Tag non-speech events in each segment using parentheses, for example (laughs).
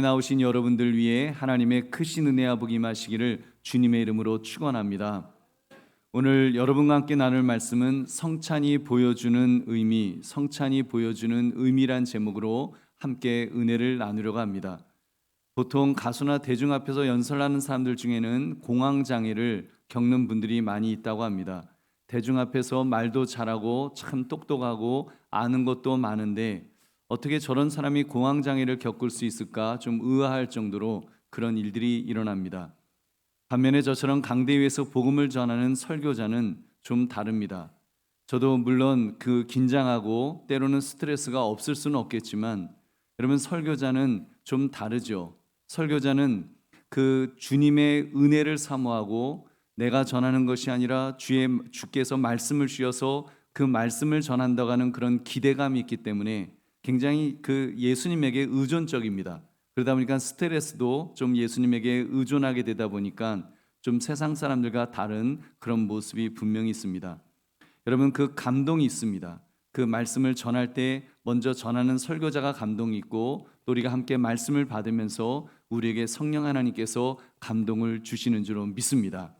나오신 여러분들 위해 하나님의 크신 은혜와 복이 임하시기를 주님의 이름으로 축원합니다. 오늘 여러분과 함께 나눌 말씀은 성찬이 보여주는 의미, 성찬이 보여주는 의미란 제목으로 함께 은혜를 나누려고 합니다. 보통 가수나 대중 앞에서 연설하는 사람들 중에는 공황 장애를 겪는 분들이 많이 있다고 합니다. 대중 앞에서 말도 잘하고 참 똑똑하고 아는 것도 많은데 어떻게 저런 사람이 공황 장애를 겪을 수 있을까 좀 의아할 정도로 그런 일들이 일어납니다. 반면에 저처럼 강대 위에서 복음을 전하는 설교자는 좀 다릅니다. 저도 물론 그 긴장하고 때로는 스트레스가 없을 수는 없겠지만 여러분 설교자는 좀 다르죠. 설교자는 그 주님의 은혜를 사모하고 내가 전하는 것이 아니라 주의 주께서 말씀을 주셔서 그 말씀을 전한다고 하는 그런 기대감이 있기 때문에 굉장히 그 예수님에게 의존적입니다. 그러다 보니까 스트레스도 좀 예수님에게 의존하게 되다 보니까 좀 세상 사람들과 다른 그런 모습이 분명히 있습니다. 여러분 그 감동이 있습니다. 그 말씀을 전할 때 먼저 전하는 설교자가 감동이 있고 또 우리가 함께 말씀을 받으면서 우리에게 성령 하나님께서 감동을 주시는 줄로 믿습니다.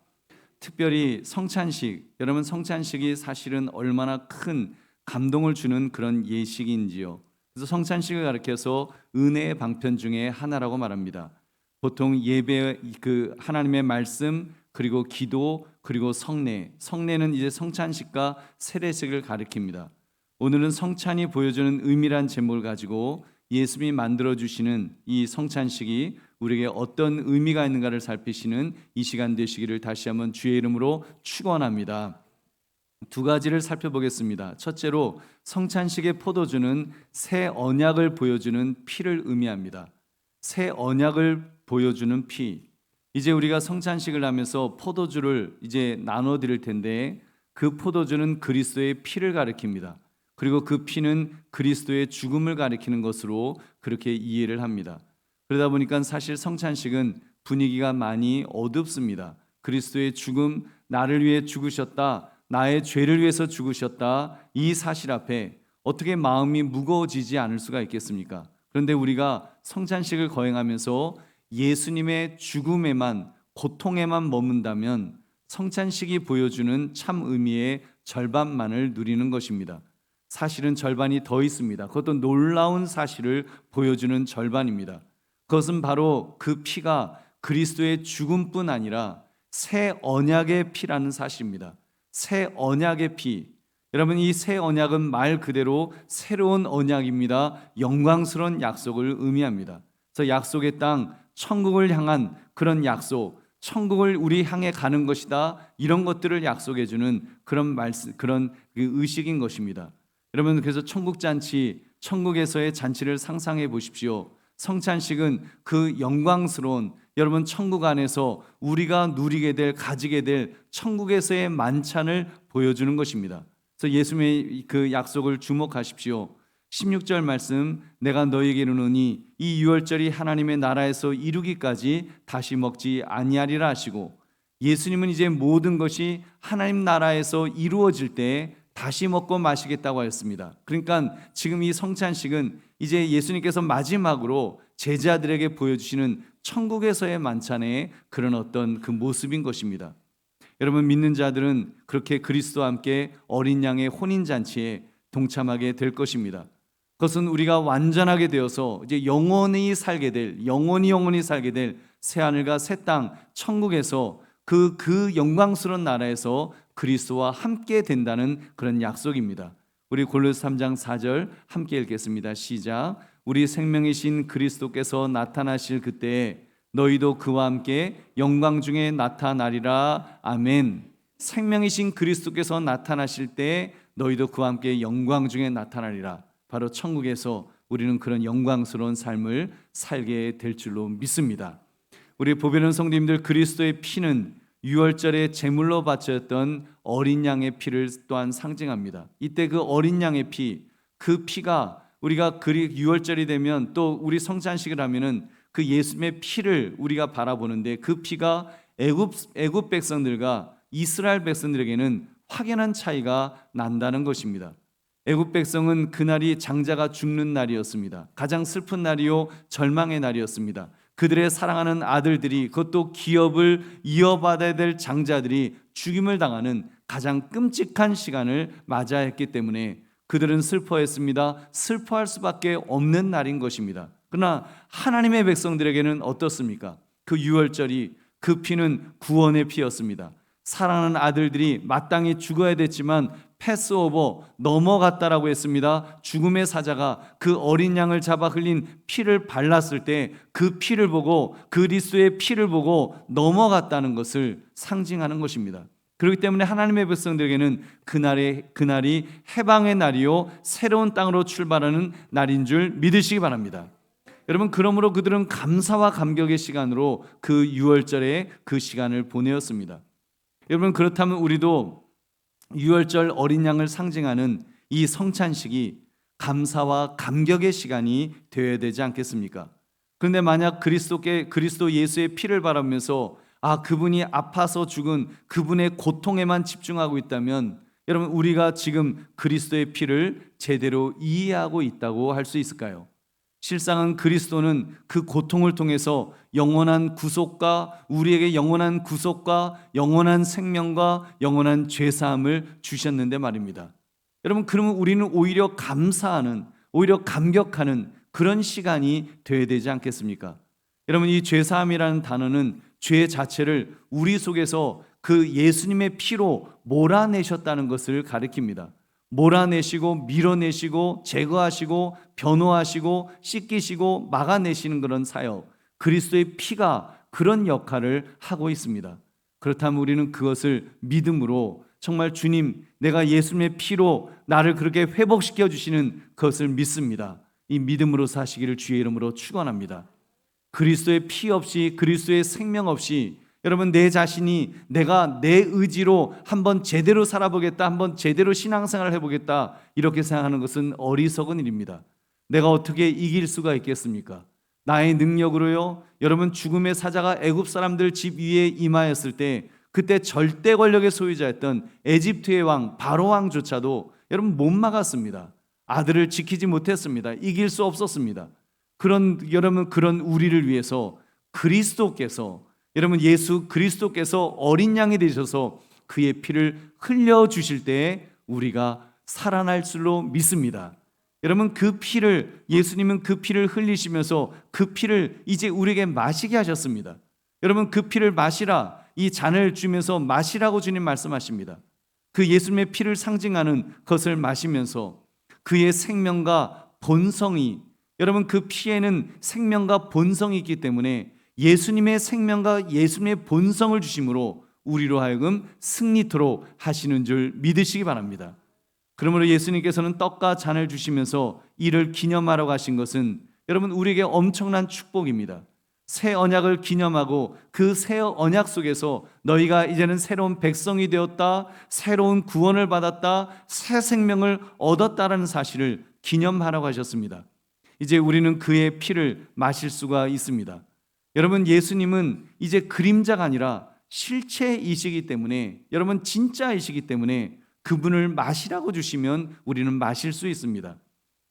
특별히 성찬식, 여러분 성찬식이 사실은 얼마나 큰 감동을 주는 그런 예식인지요. 그래서 성찬식을 가리켜서 은혜의 방편 중에 하나라고 말합니다. 보통 예배 그 하나님의 말씀 그리고 기도 그리고 성례 성례는 이제 성찬식과 세례식을 가리킵니다. 오늘은 성찬이 보여주는 의미란 제목을 가지고 예수님이 만들어 주시는 이 성찬식이 우리에게 어떤 의미가 있는가를 살피시는 이 시간 되시기를 다시 한번 주의 이름으로 축원합니다. 두 가지를 살펴보겠습니다. 첫째로 성찬식의 포도주는 새 언약을 보여주는 피를 의미합니다. 새 언약을 보여주는 피. 이제 우리가 성찬식을 하면서 포도주를 이제 나눠 드릴 텐데 그 포도주는 그리스도의 피를 가리킵니다. 그리고 그 피는 그리스도의 죽음을 가리키는 것으로 그렇게 이해를 합니다. 그러다 보니까 사실 성찬식은 분위기가 많이 어둡습니다. 그리스도의 죽음, 나를 위해 죽으셨다. 나의 죄를 위해서 죽으셨다. 이 사실 앞에 어떻게 마음이 무거워지지 않을 수가 있겠습니까? 그런데 우리가 성찬식을 거행하면서 예수님의 죽음에만 고통에만 머문다면 성찬식이 보여주는 참 의미의 절반만을 누리는 것입니다. 사실은 절반이 더 있습니다. 그것도 놀라운 사실을 보여주는 절반입니다. 그것은 바로 그 피가 그리스도의 죽음뿐 아니라 새 언약의 피라는 사실입니다. 새 언약의 피. 여러분 이 새 언약은 말 그대로 새로운 언약입니다. 영광스러운 약속을 의미합니다. 그래서 약속의 땅 천국을 향한 그런 약속, 천국을 우리 향해 가는 것이다. 이런 것들을 약속해 주는 그런 말씀 그런 그 의식인 것입니다. 여러분 그래서 천국 잔치, 천국에서의 잔치를 상상해 보십시오. 성찬식은 그 영광스러운 여러분 천국 안에서 우리가 누리게 될 가지게 될 천국에서의 만찬을 보여주는 것입니다. 그래서 예수님의 그 약속을 주목하십시오. 16절 말씀 내가 너에게 이르노니 이 유월절이 하나님의 나라에서 이루기까지 다시 먹지 아니하리라 하시고 예수님은 이제 모든 것이 하나님 나라에서 이루어질 때 다시 먹고 마시겠다고 하였습니다. 그러니까 지금 이 성찬식은 이제 예수님께서 마지막으로 제자들에게 보여주시는 천국에서의 만찬의 그런 어떤 그 모습인 것입니다. 여러분 믿는 자들은 그렇게 그리스도와 함께 어린 양의 혼인 잔치에 동참하게 될 것입니다. 그것은 우리가 완전하게 되어서 이제 영원히 살게 될 영원히 영원히 살게 될 새 하늘과 새 땅 천국에서 그그 영광스러운 나라에서 그리스도와 함께 된다는 그런 약속입니다. 우리 골로새 3장 4절 함께 읽겠습니다. 시작. 우리 생명이신 그리스도께서 나타나실 그때에 너희도 그와 함께 영광 중에 나타나리라. 아멘. 생명이신 그리스도께서 나타나실 때 너희도 그와 함께 영광 중에 나타나리라. 바로 천국에서 우리는 그런 영광스러운 삶을 살게 될 줄로 믿습니다. 우리 보배는 성도님들 그리스도의 피는 유월절에 제물로 바쳤던 어린 양의 피를 또한 상징합니다. 이때 그 어린 양의 피, 그 피가 우리가 그리 유월절이 되면 또 우리 성찬식을 하면은 그 예수님의 피를 우리가 바라보는데 그 피가 애굽 애굽 백성들과 이스라엘 백성들에게는 확연한 차이가 난다는 것입니다. 애굽 백성은 그날이 장자가 죽는 날이었습니다. 가장 슬픈 날이요 절망의 날이었습니다. 그들의 사랑하는 아들들이 그것도 기업을 이어받아야 될 장자들이 죽임을 당하는 가장 끔찍한 시간을 맞아야 했기 때문에 그들은 슬퍼했습니다. 슬퍼할 수밖에 없는 날인 것입니다. 그러나 하나님의 백성들에게는 어떻습니까? 그 유월절이 그 피는 구원의 피였습니다. 사랑하는 아들들이 마땅히 죽어야 됐지만 패스오버 넘어갔다라고 했습니다. 죽음의 사자가 그 어린 양을 잡아 흘린 피를 발랐을 때 그 피를 보고 그리스도의 피를 보고 넘어갔다는 것을 상징하는 것입니다. 그렇기 때문에 하나님의 백성들에게는 그날의 그날이 해방의 날이요 새로운 땅으로 출발하는 날인 줄 믿으시기 바랍니다. 여러분 그러므로 그들은 감사와 감격의 시간으로 그 6월절에 그 시간을 보내었습니다. 여러분 그렇다면 우리도 6월절 어린 양을 상징하는 이 성찬식이 감사와 감격의 시간이 되어야 되지 않겠습니까? 그런데 만약 그리스도께 그리스도 예수의 피를 바라면서 아 그분이 아파서 죽은 그분의 고통에만 집중하고 있다면 여러분 우리가 지금 그리스도의 피를 제대로 이해하고 있다고 할 수 있을까요? 실상은 그리스도는 그 고통을 통해서 영원한 구속과 우리에게 영원한 구속과 영원한 생명과 영원한 죄 사함을 주셨는데 말입니다. 여러분 그러면 우리는 오히려 감사하는 오히려 감격하는 그런 시간이 되어야 되지 않겠습니까? 여러분 이 죄 사함이라는 단어는 죄 자체를 우리 속에서 그 예수님의 피로 몰아내셨다는 것을 가리킵니다. 몰아내시고 밀어내시고 제거하시고 변호하시고 씻기시고 막아내시는 그런 사역. 그리스도의 피가 그런 역할을 하고 있습니다. 그렇다면 우리는 그것을 믿음으로 정말 주님, 내가 예수님의 피로 나를 그렇게 회복시켜 주시는 것을 믿습니다. 이 믿음으로 사시기를 주의 이름으로 축원합니다. 그리스도의 피 없이 그리스도의 생명 없이 여러분 내 자신이 내가 내 의지로 한번 제대로 살아보겠다, 한번 제대로 신앙생활을 해보겠다 이렇게 생각하는 것은 어리석은 일입니다. 내가 어떻게 이길 수가 있겠습니까? 나의 능력으로요. 여러분 죽음의 사자가 애굽 사람들 집 위에 임하였을 때 그때 절대 권력의 소유자였던 에집트의 왕 바로 왕조차도 여러분 못 막았습니다. 아들을 지키지 못했습니다. 이길 수 없었습니다. 그런 여러분 그런 우리를 위해서 그리스도께서 여러분 예수 그리스도께서 어린 양이 되셔서 그의 피를 흘려 주실 때에 우리가 살아날 줄로 믿습니다. 여러분 그 피를 예수님은 그 피를 흘리시면서 그 피를 이제 우리에게 마시게 하셨습니다. 여러분 그 피를 마시라 이 잔을 주면서 마시라고 주님 말씀하십니다. 그 예수님의 피를 상징하는 것을 마시면서 그의 생명과 본성이 여러분 그 피에는 생명과 본성이 있기 때문에 예수님의 생명과 예수님의 본성을 주심으로 우리로 하여금 승리토록 하시는 줄 믿으시기 바랍니다. 그러므로 예수님께서는 떡과 잔을 주시면서 이를 기념하러 가신 것은 여러분 우리에게 엄청난 축복입니다. 새 언약을 기념하고 그 새 언약 속에서 너희가 이제는 새로운 백성이 되었다, 새로운 구원을 받았다, 새 생명을 얻었다라는 사실을 기념하러 가셨습니다. 이제 우리는 그의 피를 마실 수가 있습니다. 여러분 예수님은 이제 그림자가 아니라 실체이시기 때문에 여러분 진짜이시기 때문에 그분을 마시라고 주시면 우리는 마실 수 있습니다.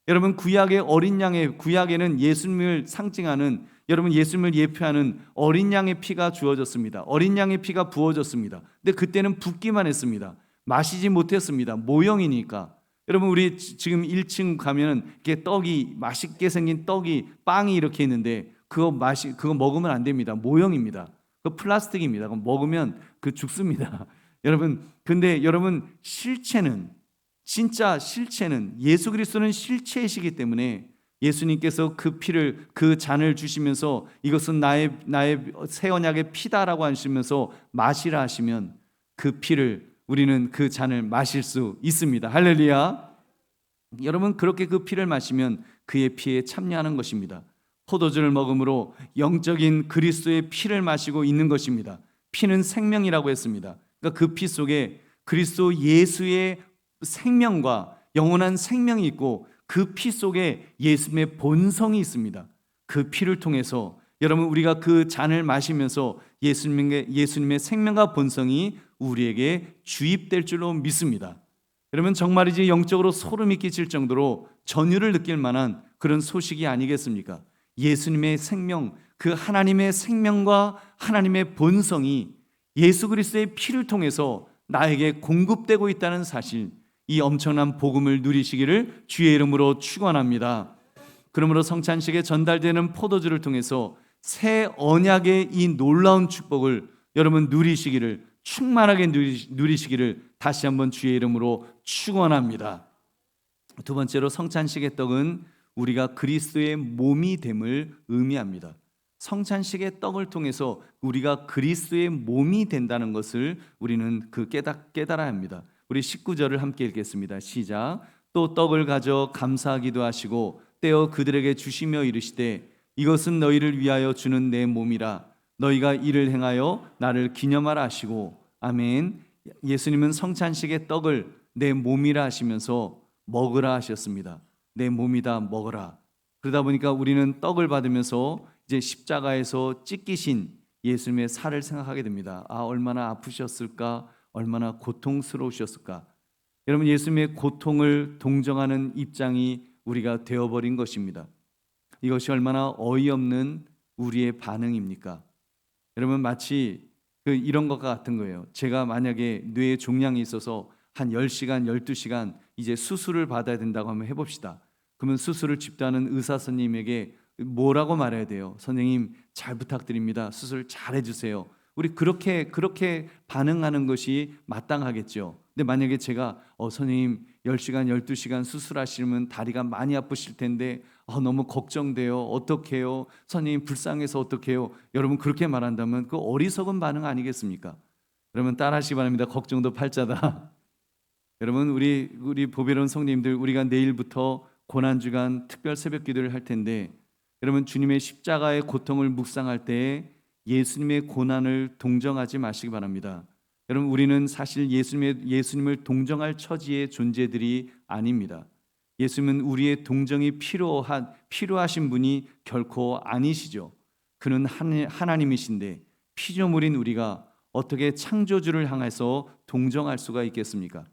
여러분 구약의 어린 양의 구약에는 예수님을 상징하는 여러분 예수님을 예표하는 어린 양의 피가 주어졌습니다. 어린 양의 피가 부어졌습니다. 근데 그때는 붓기만 했습니다. 마시지 못했습니다. 모형이니까. 여러분 우리 지금 1층 가면은 이렇게 떡이 맛있게 생긴 떡이 빵이 이렇게 있는데 그거 마시 그거 먹으면 안 됩니다. 모형입니다. 그 플라스틱입니다. 그럼 먹으면 그 죽습니다. (laughs) 여러분 근데 여러분 실체는 진짜 실체는 예수 그리스도는 실체이시기 때문에 예수님께서 그 피를 그 잔을 주시면서 이것은 나의 나의 새 언약의 피다라고 하시면서 마시라 하시면 그 피를 우리는 그 잔을 마실 수 있습니다. 할렐루야. 여러분 그렇게 그 피를 마시면 그의 피에 참여하는 것입니다. 포도주를 먹음으로 영적인 그리스도의 피를 마시고 있는 것입니다. 피는 생명이라고 했습니다. 그러니까 그 피 속에 그리스도 예수의 생명과 영원한 생명이 있고 그 피 속에 예수님의 본성이 있습니다. 그 피를 통해서 여러분 우리가 그 잔을 마시면서 예수님의 예수님의 생명과 본성이 우리에게 주입될 줄로 믿습니다. 여러분 정말이지 영적으로 소름이 끼칠 정도로 전율을 느낄 만한 그런 소식이 아니겠습니까? 예수님의 생명, 그 하나님의 생명과 하나님의 본성이 예수 그리스도의 피를 통해서 나에게 공급되고 있다는 사실, 이 엄청난 복음을 누리시기를 주의 이름으로 축원합니다. 그러므로 성찬식에 전달되는 포도주를 통해서 새 언약의 이 놀라운 축복을 여러분 누리시기를 충만하게 누리- 누리시기를 다시 한번 주의 이름으로 축원합니다. 두 번째로 성찬식의 떡은 우리가 그리스도의 몸이 됨을 의미합니다. 성찬식의 떡을 통해서 우리가 그리스도의 몸이 된다는 것을 우리는 그 깨닫, 깨달아야 합니다. 우리 19절을 함께 읽겠습니다. 시작. 또 떡을 가져 감사하기도 하시고 떼어 그들에게 주시며 이르시되 이것은 너희를 위하여 주는 내 몸이라 너희가 이를 행하여 나를 기념하라 하시고 아멘. 예수님은 성찬식의 떡을 내 몸이라 하시면서 먹으라 하셨습니다. 내 몸이다 먹어라. 그러다 보니까 우리는 떡을 받으면서 이제 십자가에서 찢기신 예수님의 살을 생각하게 됩니다. 아 얼마나 아프셨을까, 얼마나 고통스러우셨을까. 여러분 예수님의 고통을 동정하는 입장이 우리가 되어버린 것입니다. 이것이 얼마나 어이없는 우리의 반응입니까? 여러분 마치 그 이런 것과 같은 거예요. 제가 만약에 뇌에 종양이 있어서 한 10시간, 12시간 이제 수술을 받아야 된다고 하면 해 봅시다. 그러면 수술을 집도하는 의사 선생님에게 뭐라고 말해야 돼요? 선생님 잘 부탁드립니다. 수술 잘 해 주세요. 우리 그렇게 그렇게 반응하는 것이 마땅하겠죠. 근데 만약에 제가 어 선생님 10시간 12시간 수술하시면 다리가 많이 아프실 텐데 어, 너무 걱정돼요. 어떡해요? 선생님 불쌍해서 어떡해요? 여러분 그렇게 말한다면 그 어리석은 반응 아니겠습니까? 여러분 따라하시기 바랍니다. 걱정도 팔자다. (laughs) 여러분 우리 우리 보배로운 성님들 우리가 내일부터 고난 주간 특별 새벽 기도를 할 텐데 여러분 주님의 십자가의 고통을 묵상할 때 예수님의 고난을 동정하지 마시기 바랍니다. 여러분 우리는 사실 예수님의 예수님을 동정할 처지의 존재들이 아닙니다. 예수님은 우리의 동정이 필요한 필요하신 분이 결코 아니시죠. 그는 한- 하나님이신데 피조물인 우리가 어떻게 창조주를 향해서 동정할 수가 있겠습니까?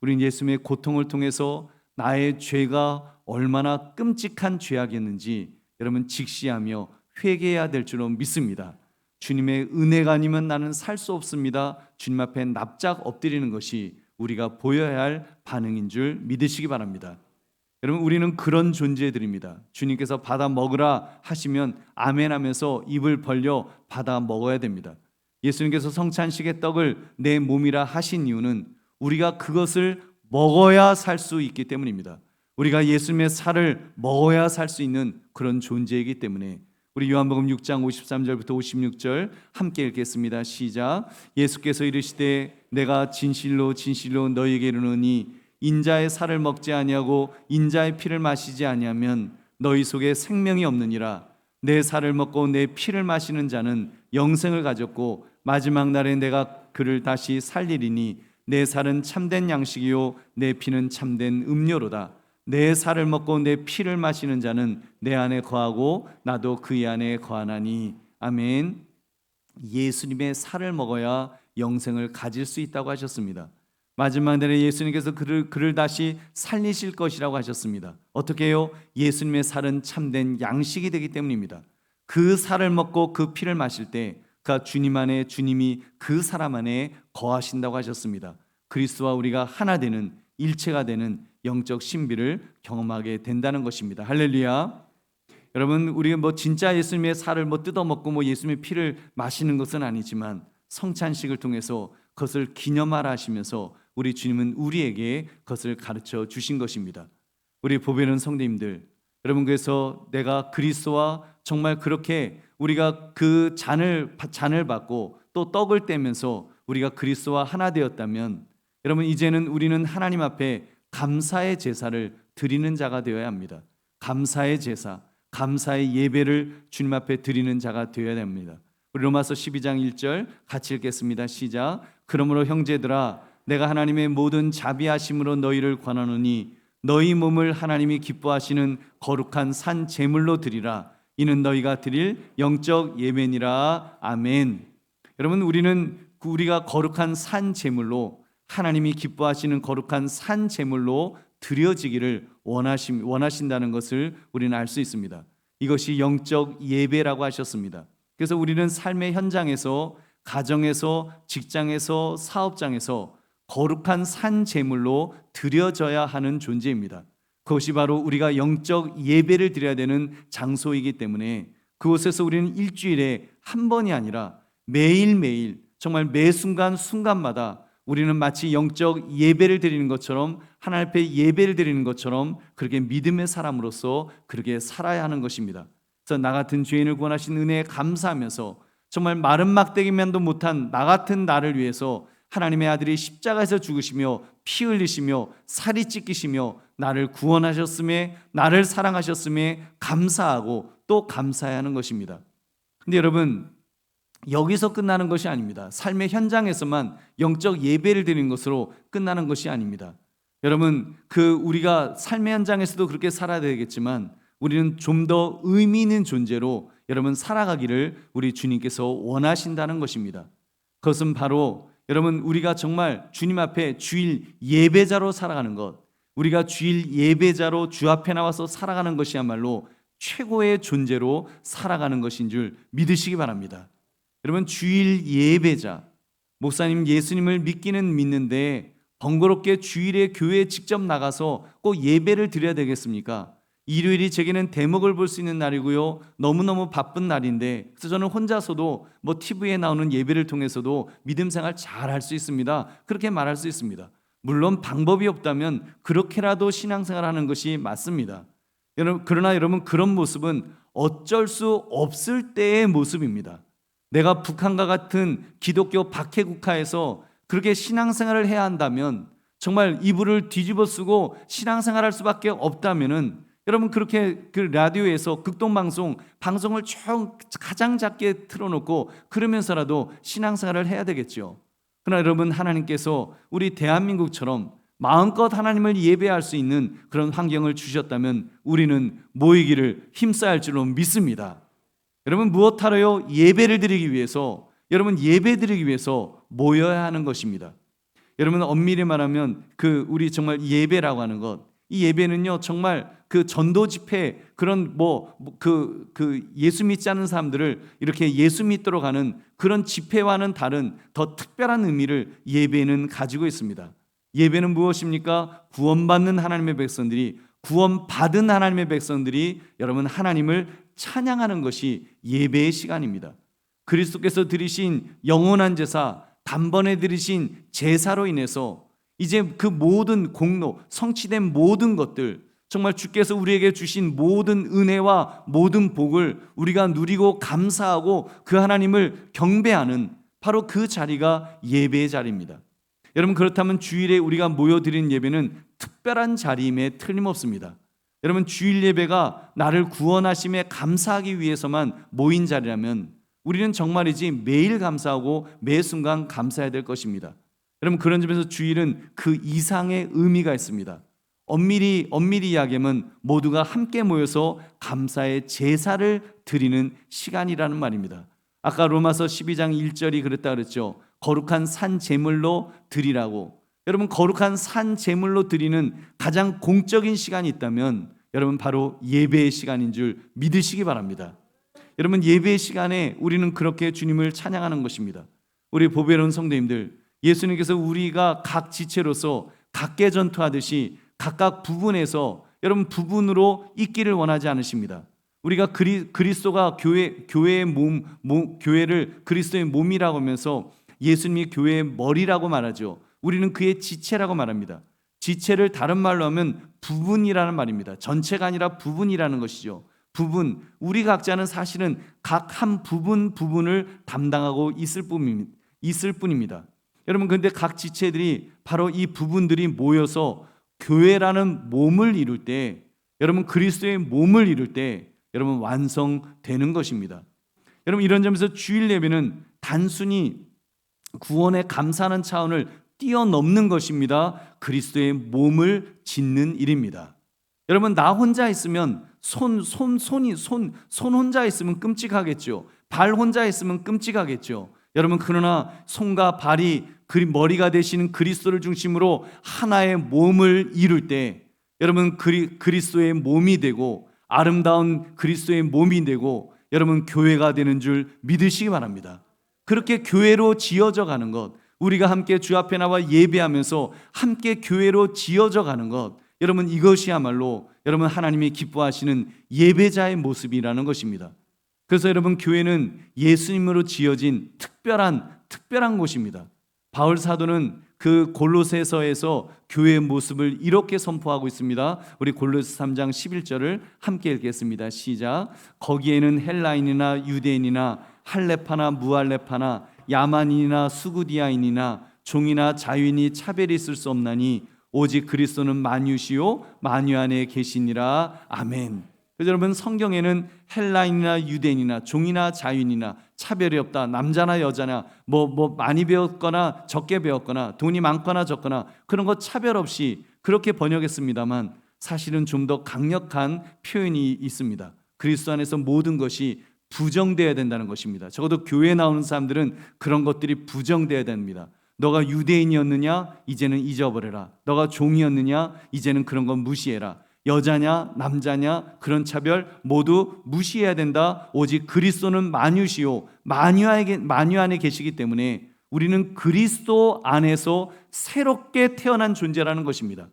우리는 예수님의 고통을 통해서 나의 죄가 얼마나 끔찍한 죄악이었는지 여러분 직시하며 회개해야 될 줄로 믿습니다. 주님의 은혜가 아니면 나는 살 수 없습니다. 주님 앞에 납작 엎드리는 것이 우리가 보여야 할 반응인 줄 믿으시기 바랍니다. 여러분 우리는 그런 존재들입니다. 주님께서 받아 먹으라 하시면 아멘 하면서 입을 벌려 받아 먹어야 됩니다. 예수님께서 성찬식의 떡을 내 몸이라 하신 이유는 우리가 그것을 먹어야 살 수 있기 때문입니다. 우리가 예수님의 살을 먹어야 살 수 있는 그런 존재이기 때문에 우리 요한복음 6장 53절부터 56절 함께 읽겠습니다. 시작. 예수께서 이르시되 내가 진실로 진실로 너희에게 이르노니 인자의 살을 먹지 아니하고 인자의 피를 마시지 아니하면 너희 속에 생명이 없느니라. 내 살을 먹고 내 피를 마시는 자는 영생을 가졌고 마지막 날에 내가 그를 다시 살리리니 내 살은 참된 양식이요 내 피는 참된 음료로다. 내 살을 먹고 내 피를 마시는 자는 내 안에 거하고 나도 그의 안에 거하나니 아멘. 예수님의 살을 먹어야 영생을 가질 수 있다고 하셨습니다. 마지막 날에 예수님께서 그를 그를 다시 살리실 것이라고 하셨습니다. 어떻게 해요? 예수님의 살은 참된 양식이 되기 때문입니다. 그 살을 먹고 그 피를 마실 때그 주님 안에 주님이 그 사람 안에 거하신다고 하셨습니다. 그리스도와 우리가 하나 되는 일체가 되는 영적 신비를 경험하게 된다는 것입니다. 할렐루야. 여러분 우리가 뭐 진짜 예수님의 살을 뭐 뜯어 먹고 뭐 예수님의 피를 마시는 것은 아니지만 성찬식을 통해서 그것을 기념하라 하시면서 우리 주님은 우리에게 그것을 가르쳐 주신 것입니다. 우리 보배는 성도님들 여러분 그래서 내가 그리스도와 정말 그렇게 우리가 그 잔을 잔을 받고 또 떡을 떼면서 우리가 그리스도와 하나 되었다면 여러분 이제는 우리는 하나님 앞에 감사의 제사를 드리는 자가 되어야 합니다. 감사의 제사, 감사의 예배를 주님 앞에 드리는 자가 되어야 됩니다. 로마서 12장 1절 같이 읽겠습니다. 시작. 그러므로 형제들아 내가 하나님의 모든 자비하심으로 너희를 권하노니 너희 몸을 하나님이 기뻐하시는 거룩한 산 제물로 드리라. 이는 너희가 드릴 영적 예배니라. 아멘. 여러분 우리는 우리가 거룩한 산 제물로 하나님이 기뻐하시는 거룩한 산 제물로 드려지기를 원하심, 원하신다는 것을 우리는 알 수 있습니다. 이것이 영적 예배라고 하셨습니다. 그래서 우리는 삶의 현장에서 가정에서 직장에서 사업장에서 거룩한 산 제물로 드려져야 하는 존재입니다. 그것이 바로 우리가 영적 예배를 드려야 되는 장소이기 때문에 그곳에서 우리는 일주일에 한 번이 아니라 매일매일 정말 매 순간 순간마다 우리는 마치 영적 예배를 드리는 것처럼 하나님 앞에 예배를 드리는 것처럼 그렇게 믿음의 사람으로서 그렇게 살아야 하는 것입니다. 그래서 나 같은 죄인을 구원하신 은혜에 감사하면서 정말 마른 막대기면도 못한 나 같은 나를 위해서 하나님의 아들이 십자가에서 죽으시며 피 흘리시며 살이 찢기시며 나를 구원하셨음에 나를 사랑하셨음에 감사하고 또 감사해야 하는 것입니다. 근데 여러분 여기서 끝나는 것이 아닙니다. 삶의 현장에서만 영적 예배를 드리는 것으로 끝나는 것이 아닙니다. 여러분 그 우리가 삶의 현장에서도 그렇게 살아야 되겠지만 우리는 좀 더 의미 있는 존재로 여러분 살아가기를 우리 주님께서 원하신다는 것입니다. 그것은 바로 여러분 우리가 정말 주님 앞에 주일 예배자로 살아가는 것, 우리가 주일 예배자로 주 앞에 나와서 살아가는 것이야말로 최고의 존재로 살아가는 것인 줄 믿으시기 바랍니다. 여러분 주일 예배자 목사님 예수님을 믿기는 믿는데 번거롭게 주일에 교회에 직접 나가서 꼭 예배를 드려야 되겠습니까? 일요일이 제게는 대목을 볼 수 있는 날이고요. 너무너무 바쁜 날인데 그래서 저는 혼자서도 뭐 TV에 나오는 예배를 통해서도 믿음 생활 잘 할 수 있습니다. 그렇게 말할 수 있습니다. 물론 방법이 없다면 그렇게라도 신앙생활 하는 것이 맞습니다. 여러분 그러나 여러분 그런 모습은 어쩔 수 없을 때의 모습입니다. 내가 북한과 같은 기독교 박해 국가에서 그렇게 신앙생활을 해야 한다면 정말 이불을 뒤집어 쓰고 신앙생활할 수밖에 없다면은 여러분 그렇게 그 라디오에서 극동 방송 방송을 총 가장 작게 틀어놓고 그러면서라도 신앙생활을 해야 되겠죠. 그러나 여러분 하나님께서 우리 대한민국처럼 마음껏 하나님을 예배할 수 있는 그런 환경을 주셨다면 우리는 모이기를 할 줄로 믿습니다. 여러분 무엇 하러요? 예배를 드리기 위해서 여러분 예배 드리기 위해서 모여야 하는 것입니다. 여러분 엄밀히 말하면 그 우리 정말 예배라고 하는 것 이 예배는요 정말 그 전도 집회 그런 뭐 그그 예수 믿지 않은 사람들을 이렇게 예수 믿도록 하는 그런 집회와는 다른 더 특별한 의미를 예배는 가지고 있습니다. 예배는 무엇입니까? 구원받는 하나님의 백성들이 구원받은 하나님의 백성들이 여러분 하나님을 찬양하는 것이 예배의 시간입니다. 그리스도께서 드리신 영원한 제사, 단번에 드리신 제사로 인해서 이제 그 모든 공로, 성취된 모든 것들, 정말 주께서 우리에게 주신 모든 은혜와 모든 복을 우리가 누리고 감사하고 그 하나님을 경배하는 바로 그 자리가 예배의 자리입니다. 여러분 그렇다면 주일에 우리가 모여드리는 예배는 특별한 자리임에 틀림없습니다. 여러분 주일 예배가 나를 구원하심에 감사하기 위해서만 모인 자리라면 우리는 정말이지 매일 감사하고 매 순간 감사해야 될 것입니다. 여러분 그런 점에서 주일은 그 이상의 의미가 있습니다. 엄밀히 엄밀히 이야기하면 모두가 함께 모여서 감사의 제사를 드리는 시간이라는 말입니다. 아까 로마서 12장 1절이 그랬다 그랬죠. 거룩한 산 제물로 드리라고. 여러분 거룩한 산 제물로 드리는 가장 공적인 시간이 있다면 여러분 바로 예배의 시간인 줄 믿으시기 바랍니다. 여러분 예배의 시간에 우리는 그렇게 주님을 찬양하는 것입니다. 우리 보배로운 성도님들 예수님께서 우리가 각 지체로서 각계 전투하듯이 각각 부분에서 여러분 부분으로 있기를 원하지 않으십니다. 우리가 그리, 그리스도가 교회 교회의 몸, 몸 교회를 그리스도의 몸이라고 하면서 예수님이 교회의 머리라고 말하죠. 우리는 그의 지체라고 말합니다. 지체를 다른 말로 하면 부분이라는 말입니다. 전체가 아니라 부분이라는 것이죠. 부분. 우리 각자는 사실은 각 한 부분 부분을 담당하고 있을 뿐입니다. 있을 뿐입니다. 여러분 근데 각 지체들이 바로 이 부분들이 모여서 교회라는 몸을 이룰 때 여러분 그리스도의 몸을 이룰 때 여러분 완성되는 것입니다. 여러분 이런 점에서 주일 예배는 단순히 구원에 감사하는 차원을 뛰어넘는 것입니다. 그리스도의 몸을 짓는 일입니다. 여러분 나 혼자 있으면 손 손 손이 손손 혼자 있으면 끔찍하겠죠. 발 혼자 있으면 끔찍하겠죠. 여러분 그러나 손과 발이 그 머리가 되시는 그리스도를 중심으로 하나의 몸을 이룰 때 여러분 그리, 그리스도의 몸이 되고 아름다운 그리스도의 몸이 되고 여러분 교회가 되는 줄 믿으시기 바랍니다. 그렇게 교회로 지어져 가는 것, 우리가 함께 주 앞에 나와 예배하면서 함께 교회로 지어져 가는 것, 여러분 이것이야말로 여러분 하나님이 기뻐하시는 예배자의 모습이라는 것입니다. 그래서 여러분 교회는 예수님으로 지어진 특별한 특별한 곳입니다. 바울 사도는 그 골로새서에서 교회의 모습을 이렇게 선포하고 있습니다. 우리 골로새 3장 11절을 함께 읽겠습니다. 시작. 거기에는 헬라인이나 유대인이나 할레파나 무할레파나 야만인이나 수구디아인이나 종이나 자유인이 차별이 있을 수 없나니 오직 그리스도는 만유시요 만유 안에 계시니라. 아멘. 여러분 성경에는 헬라인이나 유대인이나 종이나 자유인이나 차별이 없다. 남자나 여자나 뭐뭐 많이 배웠거나 적게 배웠거나 돈이 많거나 적거나 그런 거 차별 없이 그렇게 번역했습니다만 사실은 좀 더 강력한 표현이 있습니다. 그리스도 안에서 모든 것이 부정돼야 된다는 것입니다. 적어도 교회 나오는 사람들은 그런 것들이 부정돼야 됩니다. 너가 유대인이었느냐? 이제는 잊어버려라. 너가 종이었느냐? 이제는 그런 건 무시해라. 여자냐 남자냐 그런 차별 모두 무시해야 된다. 오직 그리스도는 만유시요 만유 안에 만유 안에 계시기 때문에 우리는 그리스도 안에서 새롭게 태어난 존재라는 것입니다.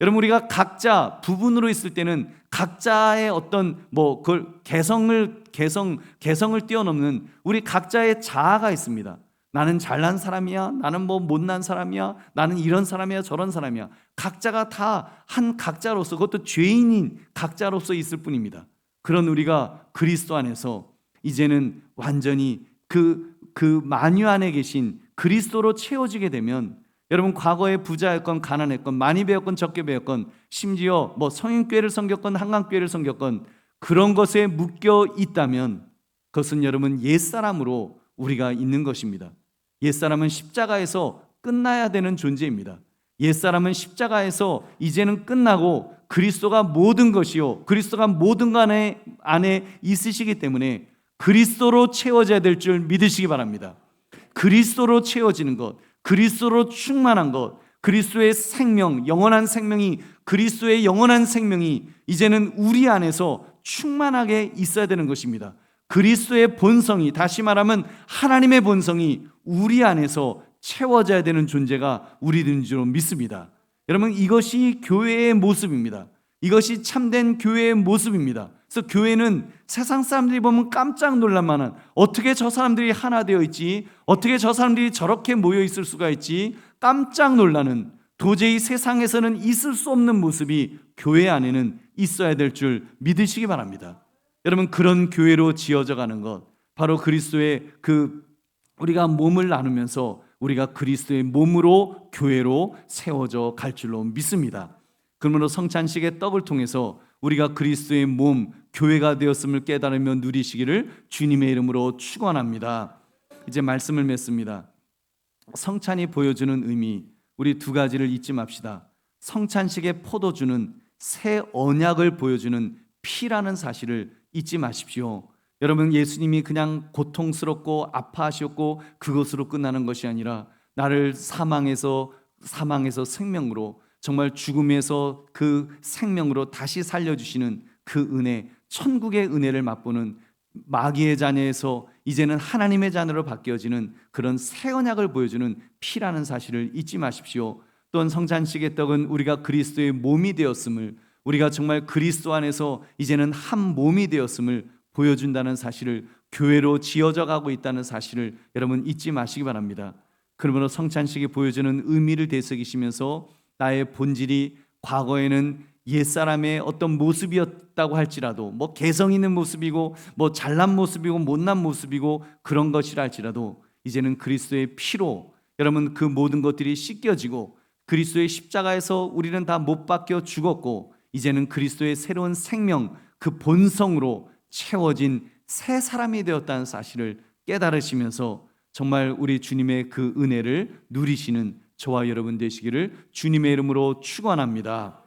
여러분 우리가 각자 부분으로 있을 때는 각자의 어떤 뭐 그걸 개성을 개성 개성을 뛰어넘는 우리 각자의 자아가 있습니다. 나는 잘난 사람이야. 나는 뭐 못난 사람이야. 나는 이런 사람이야. 저런 사람이야. 각자가 다 한 각자로서 그것도 죄인인 각자로서 있을 뿐입니다. 그런 우리가 그리스도 안에서 이제는 완전히 그, 그 만유 안에 계신 그리스도로 채워지게 되면 여러분 과거에 부자였건 가난했건 많이 배웠건 적게 배웠건 심지어 뭐 성인교회를 섬겼건 한강교회를 섬겼건 그런 것에 묶여 있다면 그것은 여러분 옛사람으로 우리가 있는 것입니다. 옛사람은 십자가에서 끝나야 되는 존재입니다. 옛사람은 십자가에서 이제는 끝나고 그리스도가 모든 것이요. 그리스도가 모든 것 안에, 안에 있으시기 때문에 그리스도로 채워져야 될 줄 믿으시기 바랍니다. 그리스도로 채워지는 것, 그리스도로 충만한 것, 그리스도의 생명, 영원한 생명이 그리스도의 영원한 생명이 이제는 우리 안에서 충만하게 있어야 되는 것입니다. 그리스도의 본성이 다시 말하면 하나님의 본성이 우리 안에서 채워져야 되는 존재가 우리들인 줄 믿습니다. 여러분 이것이 교회의 모습입니다. 이것이 참된 교회의 모습입니다. 그래서 교회는 세상 사람들이 보면 깜짝 놀랄 만한 어떻게 저 사람들이 하나 되어 있지? 어떻게 저 사람들이 저렇게 모여 있을 수가 있지? 깜짝 놀라는 도저히 세상에서는 있을 수 없는 모습이 교회 안에는 있어야 될 줄 믿으시기 바랍니다. 여러분 그런 교회로 지어져 가는 것 바로 그리스도의 그 우리가 몸을 나누면서 우리가 그리스도의 몸으로 교회로 세워져 갈 줄로 믿습니다. 그러므로 성찬식의 떡을 통해서 우리가 그리스도의 몸 교회가 되었음을 깨달으며 누리시기를 주님의 이름으로 축원합니다. 이제 말씀을 맺습니다. 성찬이 보여주는 의미 우리 두 가지를 잊지 맙시다. 성찬식의 포도주는 새 언약을 보여주는 피라는 사실을 잊지 마십시오. 여러분 예수님이 그냥 고통스럽고 아파하셨고 그것으로 끝나는 것이 아니라 나를 사망에서 사망에서 생명으로 정말 죽음에서 그 생명으로 다시 살려주시는 그 은혜, 천국의 은혜를 맛보는 마귀의 자녀에서 이제는 하나님의 자녀로 바뀌어지는 그런 새 언약을 보여주는 피라는 사실을 잊지 마십시오. 또한 성찬식의 떡은 우리가 그리스도의 몸이 되었음을 우리가 정말 그리스도 안에서 이제는 한 몸이 되었음을 보여준다는 사실을 교회로 지어져 가고 있다는 사실을 여러분 잊지 마시기 바랍니다. 그러므로 성찬식이 보여주는 의미를 되새기시면서 나의 본질이 과거에는 옛사람의 어떤 모습이었다고 할지라도 뭐 개성 있는 모습이고 뭐 잘난 모습이고 못난 모습이고 그런 것이라 할지라도 이제는 그리스도의 피로 여러분 그 모든 것들이 씻겨지고 그리스도의 십자가에서 우리는 다 못 박혀 죽었고 이제는 그리스도의 새로운 생명 그 본성으로 채워진 새 사람이 되었다는 사실을 깨달으시면서 정말 우리 주님의 그 은혜를 누리시는 저와 여러분 되시기를 주님의 이름으로 축원합니다.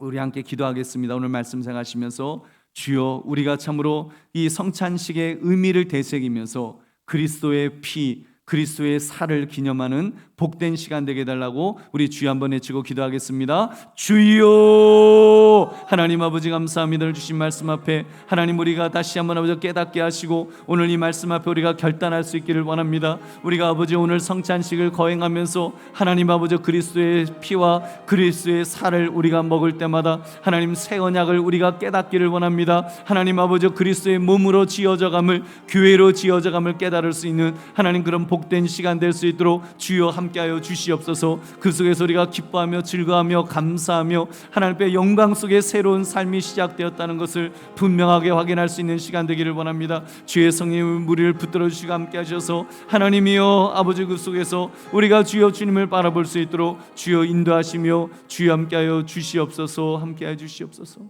우리 함께 기도하겠습니다. 오늘 말씀 생하시면서 주여 우리가 참으로 이 성찬식의 의미를 되새기면서 그리스도의 피 그리스도의 살을 기념하는 복된 시간 되게 해달라고 우리 주여 한번 외치고 기도하겠습니다. 주여 하나님 아버지 감사합니다. 주신 말씀 앞에 하나님 우리가 다시 한번 아버지 깨닫게 하시고 오늘 이 말씀 앞에 우리가 결단할 수 있기를 원합니다. 우리가 아버지 오늘 성찬식을 거행하면서 하나님 아버지 그리스도의 피와 그리스도의 살을 우리가 먹을 때마다 하나님 새 언약을 우리가 깨닫기를 원합니다. 하나님 아버지 그리스도의 몸으로 지어져감을 교회로 지어져감을 깨달을 수 있는 하나님 그런 복된 시간 될 수 있도록 주여 함께하여 주시옵소서. 그 속에서 우리가 기뻐하며 즐거워하며 감사하며 하나님의 영광 속에 새로운 삶이 시작되었다는 것을 분명하게 확인할 수 있는 시간 되기를 원합니다. 주의 성령의 무리를 붙들어 주시고 함께하셔서 하나님이여 아버지 그 속에서 우리가 주여 주님을 바라볼 수 있도록 주여 인도하시며 주여 함께하여 주시옵소서 함께하여 주시옵소서.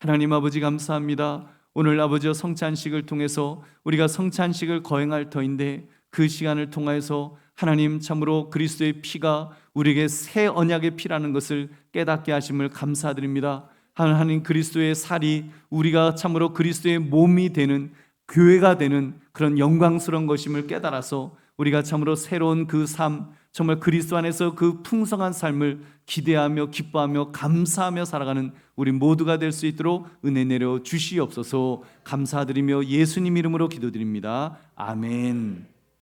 하나님 아버지 감사합니다. 오늘 아버지여 성찬식을 통해서 우리가 성찬식을 거행할 터인데 그 시간을 통하여서 하나님 참으로 그리스도의 피가 우리에게 새 언약의 피라는 것을 깨닫게 하심을 감사드립니다. 하나님 그리스도의 살이 우리가 참으로 그리스도의 몸이 되는 교회가 되는 그런 영광스러운 것임을 깨달아서 우리가 참으로 새로운 그 삶, 정말 그리스도 안에서 그 풍성한 삶을 기대하며 기뻐하며 감사하며 살아가는 우리 모두가 될 수 있도록 은혜 내려 주시옵소서 감사드리며 예수님 이름으로 기도드립니다. 아멘.